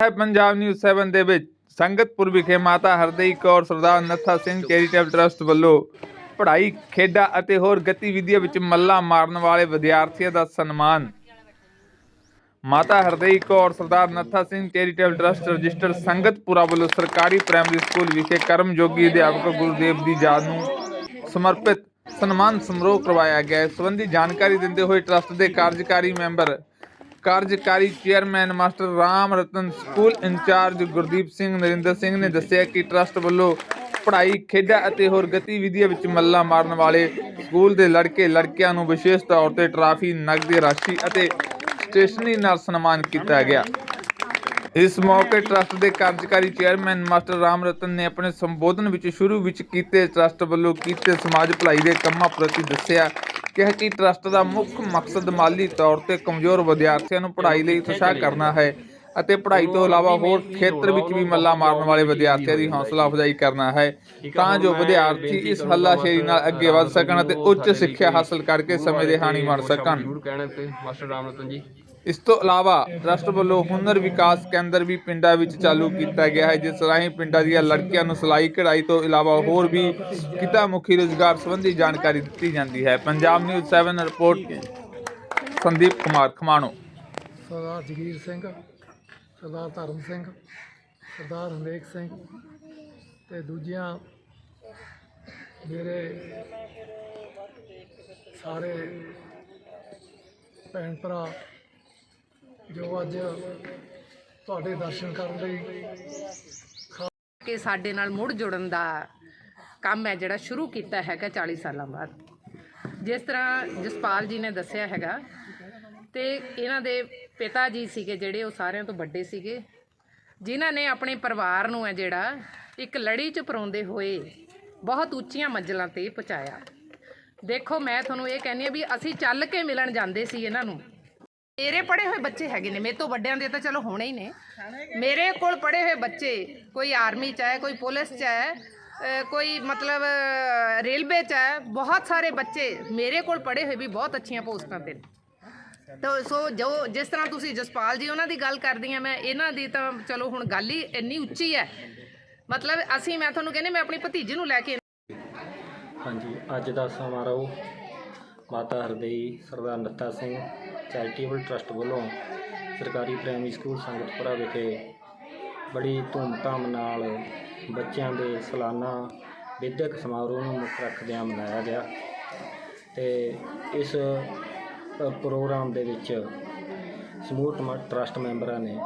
ਹੈ ਪੰਜਾਬ ਨਿਊਜ਼ 7 ਦੇ ਵਿੱਚ ਸੰਗਤਪੁਰ ਵਿਖੇ ਮਾਤਾ ਹਰਦਈ ਕੌਰ ਸਰਦਾਰ ਨੱਥਾ ਸਿੰਘ ਚੈਰੀਟੇਬਲ ਟਰਸਟ ਵੱਲੋਂ ਪੜ੍ਹਾਈ, ਖੇਡਾਂ ਅਤੇ ਹੋਰ ਗਤੀਵਿਧੀਆਂ ਵਿੱਚ ਮੱਲਾ ਮਾਰਨ ਵਾਲੇ ਵਿਦਿਆਰਥੀਆਂ ਦਾ ਸਨਮਾਨ। ਮਾਤਾ Hardai Kaur, Sardar Nattha Singh, charitable trust register Sangatpura ਵੱਲੋਂ ਸਰਕਾਰੀ ਪ੍ਰਾਇਮਰੀ ਸਕੂਲ ਵਿਖੇ ਕਰਮਯੋਗੀ ਅਧਿਆਪਕ ਗੁਰਦੇਵ ਦੀ ਯਾਦ ਨੂੰ ਸਮਰਪਿਤ ਸਨਮਾਨ ਸਮਾਰੋਹ ਕਰਵਾਇਆ ਗਿਆ। ਇਸ ਸੰਬੰਧੀ ਜਾਣਕਾਰੀ ਦਿੰਦੇ ਹੋਏ ਟਰਸਟ ਦੇ ਕਾਰਜਕਾਰੀ ਮੈਂਬਰ ਕਾਰਜਕਾਰੀ chairman master Ram Ratan school in charge Gurdeep Singh, Narinder Singh ਨੇ ਦੱਸਿਆ ਕਿ ਟਰਸਟ ਵੱਲੋਂ ਪੜ੍ਹਾਈ, ਖੇਡਾਂ ਅਤੇ ਹੋਰ ਗਤੀਵਿਧੀਆਂ ਵਿੱਚ ਮੱਲਾ ਮਾਰਨ ਵਾਲੇ ਸਕੂਲ ਦੇ ਲੜਕੇ, ਲੜਕਿਆਂ ਨੂੰ ਵਿਸ਼ੇਸ਼ ਤੌਰ ਤੇ ਟਰਾਫੀ ਨਗਦੀ ਰਾਸ਼ੀ ਅਤੇ ਸਟੇਸ਼ਨਰੀ ਨਾਲ ਸਨਮਾਨ ਕੀਤਾ ਗਿਆ। ਇਸ ਮੌਕੇ ਟਰਸਟ ਦੇ ਕਾਰਜਕਾਰੀ ਚੇਅਰਮੈਨ ਮਾਸਟਰ ਰਾਮ ਰਤਨ ਨੇ ਆਪਣੇ ਸੰਬੋਧਨ ਵਿੱਚ ਸ਼ੁਰੂ ਵਿੱਚ ਕੀਤੇ, ਟਰਸਟ ਵੱਲੋਂ ਕੀਤੇ ਸਮਾਜ ਭਲਾਈ ਦੇ ਕੰਮਾਂ ਪ੍ਰਤੀ ਦੱਸਿਆ ਕਿ ਕਿ ਟਰਸਟ ਦਾ ਮੁੱਖ ਮਕਸਦ ਮਾਲੀ ਤੌਰ ਤੇ ਕਮਜ਼ੋਰ ਵਿਦਿਆਰਥੀਆਂ ਨੂੰ ਪੜ੍ਹਾਈ ਲਈ ਉਤਸ਼ਾਹ ਕਰਨਾ ਹੈ ਅਤੇ ਪੜ੍ਹਾਈ ਤੋਂ ਇਲਾਵਾ ਹੋਰ ਖੇਤਰ ਵਿੱਚ ਵੀ ਮੱਲਾ ਮਾਰਨ ਵਾਲੇ ਵਿਦਿਆਰਥੀਆਂ ਦੀ ਹੌਸਲਾ ਅਫਜ਼ਾਈ ਕਰਨਾ ਹੈ ਤਾਂ ਜੋ ਵਿਦਿਆਰਥੀ ਇਸ ਹੱਲਾਸ਼ੇਰੀ ਨਾਲ ਅੱਗੇ ਵੱਧ ਸਕਣ ਅਤੇ ਉੱਚ ਸਿੱਖਿਆ ਹਾਸਲ ਕਰਕੇ ਸਮੇਂ ਦੇ ਹਾਣੀ ਬਣ ਸਕਣ। ਜ਼ਰੂਰ ਕਹਿਣਾ ਤੇ ਮਾਸਟਰ ਰਾਮ ਰਤਨ ਜੀ। ਇਸ ਤੋਂ ਇਲਾਵਾ ਟਰਸਟ ਵੱਲੋਂ ਹੁਨਰ ਵਿਕਾਸ ਕੇਂਦਰ ਵੀ ਪਿੰਡਾਂ ਵਿੱਚ ਚਾਲੂ ਕੀਤਾ ਗਿਆ ਹੈ, ਜਿਸ ਰਾਹੀਂ ਪਿੰਡਾਂ ਦੀਆਂ ਲੜਕੀਆਂ ਨੂੰ ਸਿਲਾਈ ਕਢਾਈ ਤੋਂ ਇਲਾਵਾ ਹੋਰ ਵੀ ਕਿੱਤਾ ਮੁਖੀ ਰੋਜ਼ਗਾਰ ਸੰਬੰਧੀ ਜਾਣਕਾਰੀ ਦਿੱਤੀ ਜਾਂਦੀ ਹੈ। Punjab news 7 report, Sandeep Kumar Khamano. ਸਰਦਾਰ ਜਗੀਰ ਸਿੰਘ, ਸਰਦਾਰ ਧਰਮ ਸਿੰਘ, ਸਰਦਾਰ ਹਰਨੇਕ ਸਿੰਘ ਤੇ ਦੂਜੀਆਂ ਮੇਰੇ ਸਾਰੇ ਭੈਣ ਭਰਾ ਜੋ ਅੱਜ ਤੁਹਾਡੇ ਦਰਸ਼ਨ ਕਰਨ ਲਈ ਕਿ ਸਾਡੇ ਨਾਲ ਮੁੜ ਜੁੜਨ ਦਾ ਕੰਮ ਹੈ ਜਿਹੜਾ ਸ਼ੁਰੂ ਕੀਤਾ ਹੈਗਾ 40 ਸਾਲਾਂ ਬਾਅਦ। ਜਿਸ ਤਰ੍ਹਾਂ ਜਸਪਾਲ ਜੀ ਨੇ ਦੱਸਿਆ ਹੈਗਾ ਤੇ ਇਹਨਾਂ ਦੇ ਪਿਤਾ ਜੀ ਸੀਗੇ ਜਿਹੜੇ, ਉਹ ਸਾਰਿਆਂ ਤੋਂ ਵੱਡੇ ਸੀਗੇ, ਜਿਨ੍ਹਾਂ ਨੇ ਆਪਣੇ ਪਰਿਵਾਰ ਨੂੰ ਹੈ ਜਿਹੜਾ ਇੱਕ ਲੜੀ 'ਚ ਪਰੋਂਦੇ ਹੋਏ ਬਹੁਤ ਉੱਚੀਆਂ ਮੰਜ਼ਲਾਂ ਤੇ ਪਹੁੰਚਾਇਆ। ਦੇਖੋ, ਮੈਂ ਤੁਹਾਨੂੰ ਇਹ ਕਹਿੰਦੀ ਆ ਵੀ ਅਸੀਂ ਚੱਲ ਕੇ ਮਿਲਣ ਜਾਂਦੇ ਸੀ ਇਹਨਾਂ ਨੂੰ। ਮੇਰੇ ਪੜ੍ਹੇ ਹੋਏ ਬੱਚੇ ਹੈਗੇ ਨੇ, ਮੇਰੇ ਤੋਂ ਵੱਡਿਆਂ ਦੇ ਤਾਂ ਚਲੋ ਹੋਣੇ ਹੀ ਨੇ। ਮੇਰੇ ਕੋਲ ਪੜ੍ਹੇ ਹੋਏ ਬੱਚੇ, ਕੋਈ ਆਰਮੀ ਚ ਹੈ, ਕੋਈ ਪੁਲਿਸ ਚ ਹੈ ਕੋਈ ਮਤਲਬ ਰੇਲਵੇ ਚ ਹੈ, ਬਹੁਤ ਸਾਰੇ ਬੱਚੇ ਮੇਰੇ ਕੋਲ ਪੜ੍ਹੇ ਹੋਏ ਵੀ ਬਹੁਤ ਅੱਛੀਆਂ ਪੋਸਟਾਂ ਤੇ ਨੇ। ਤਾਂ ਸੋ ਜੋ, ਜਿਸ ਤਰ੍ਹਾਂ ਤੁਸੀਂ ਜਸਪਾਲ ਜੀ ਉਹਨਾਂ ਦੀ ਗੱਲ ਕਰਦੀ ਕਰਦੀਆਂ ਮੈਂ ਇਹਨਾਂ ਦੀ ਤਾਂ ਚਲੋ ਹੁਣ ਗੱਲ ਹੀ ਇੰਨੀ ਉੱਚੀ ਹੈ। ਮਤਲਬ ਅਸੀਂ, ਮੈਂ ਤੁਹਾਨੂੰ ਕਹਿੰਦੇ ਮੈਂ ਆਪਣੀ ਭਤੀਜੀ ਨੂੰ ਲੈ ਕੇ ਹਾਂਜੀ, ਅੱਜ ਦਾ ਸਮਾਰੋਹ ਮਾਤਾ ਹਰਦਈ, ਸਰਦਾਰ ਨੱਥਾ ਸਿੰਘ ਚੈਰੀਟੇਬਲ ਟਰਸਟ ਵੱਲੋਂ ਸਰਕਾਰੀ ਪ੍ਰਾਇਮਰੀ ਸਕੂਲ ਸੰਗਤਪੁਰਾ ਵਿਖੇ ਬੜੀ ਧੂਮਧਾਮ ਨਾਲ ਬੱਚਿਆਂ ਦੇ ਸਾਲਾਨਾ ਵਿਦਿਅਕ ਸਮਾਰੋਹ ਨੂੰ ਮੁੱਖ ਰੱਖਦਿਆਂ ਮਨਾਇਆ ਗਿਆ ਤੇ ਇਸ ਪ੍ਰੋਗਰਾਮ ਦੇ ਵਿੱਚ ਸਮੂਹ ਟਮ- ਟਰਸਟ ਮੈਂਬਰਾਂ ਨੇ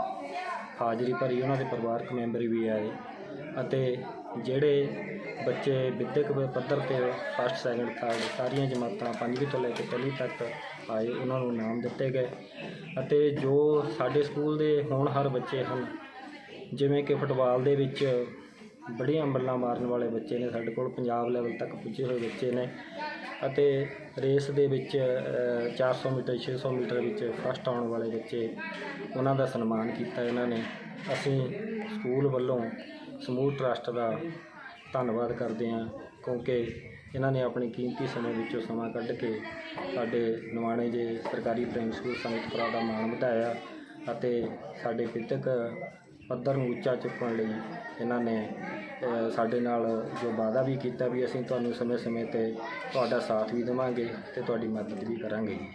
ਹਾਜ਼ਰੀ ਭਰੀ, ਉਹਨਾਂ ਦੇ ਪਰਿਵਾਰਕ ਮੈਂਬਰ ਵੀ ਆਏ ਅਤੇ ਜਿਹੜੇ ਬੱਚੇ ਵਿਦਿਅਕ ਪੱਧਰ ਤੇ ਫਸਟ ਸੈਕੰਡ ਥਰਡ ਸਾਰੀਆਂ ਜਮਾਤਾਂ ਪੰਜਵੀਂ ਤੋਂ ਲੈ ਕੇ ਪਹਿਲੀ ਤੱਕ ਆਏ ਉਹਨਾਂ ਨੂੰ ਇਨਾਮ ਦਿੱਤੇ ਗਏ ਅਤੇ ਜੋ ਸਾਡੇ ਸਕੂਲ ਦੇ ਹੋਣਹਾਰ ਬੱਚੇ ਹਨ ਜਿਵੇਂ ਕਿ ਫੁੱਟਬਾਲ ਦੇ ਵਿੱਚ ਬੜੀਆਂ ਬੱਲਾਂ ਮਾਰਨ ਵਾਲੇ ਬੱਚੇ ਨੇ ਸਾਡੇ ਕੋਲ ਪੰਜਾਬ ਲੈਵਲ ਤੱਕ ਪੁੱਜੇ ਹੋਏ ਬੱਚੇ ਨੇ ਅਤੇ ਰੇਸ ਦੇ ਵਿੱਚ ਅ, 400 ਮੀਟਰ 600 ਮੀਟਰ ਵਿੱਚ ਫਸਟ ਆਉਣ ਵਾਲੇ ਬੱਚੇ ਉਹਨਾਂ ਦਾ ਸਨਮਾਨ ਕੀਤਾ ਇਹਨਾਂ ਨੇ। ਅਸੀਂ ਸਕੂਲ ਵੱਲੋਂ ਸਮੂਹ ਟਰਸਟ ਦਾ ਧੰਨਵਾਦ ਕਰਦੇ ਹਾਂ, ਕਿਉਂਕਿ ਇਹਨਾਂ ਨੇ ਆਪਣੀ ਕੀਮਤੀ ਸਮੇਂ ਵਿੱਚੋਂ ਸਮਾਂ ਕੱਢ ਕੇ ਸਾਡੇ ਨਵਾਣੇ ਜੇ ਸਰਕਾਰੀ ਪ੍ਰਾਇਮਰੀ ਸਕੂਲ ਸੰਗਤਪੁਰਾ ਦਾ ਮਾਣ ਵਧਾਇਆ ਅਤੇ ਸਾਡੇ ਵਿਦਿਅਕ ਪੱਧਰ ਨੂੰ ਉੱਚਾ ਚੁੱਕਣ ਲਈ ਇਹਨਾਂ ਨੇ ਸਾਡੇ ਨਾਲ ਜੋ ਵਾਅਦਾ ਵੀ ਕੀਤਾ ਵੀ ਅਸੀਂ ਤੁਹਾਨੂੰ ਸਮੇਂ-ਸਮੇਂ ਤੇ ਤੁਹਾਡਾ ਸਾਥ ਵੀ ਦੇਵਾਂਗੇ ਤੇ ਤੁਹਾਡੀ ਮਦਦ ਵੀ ਕਰਾਂਗੇ ਜੀ।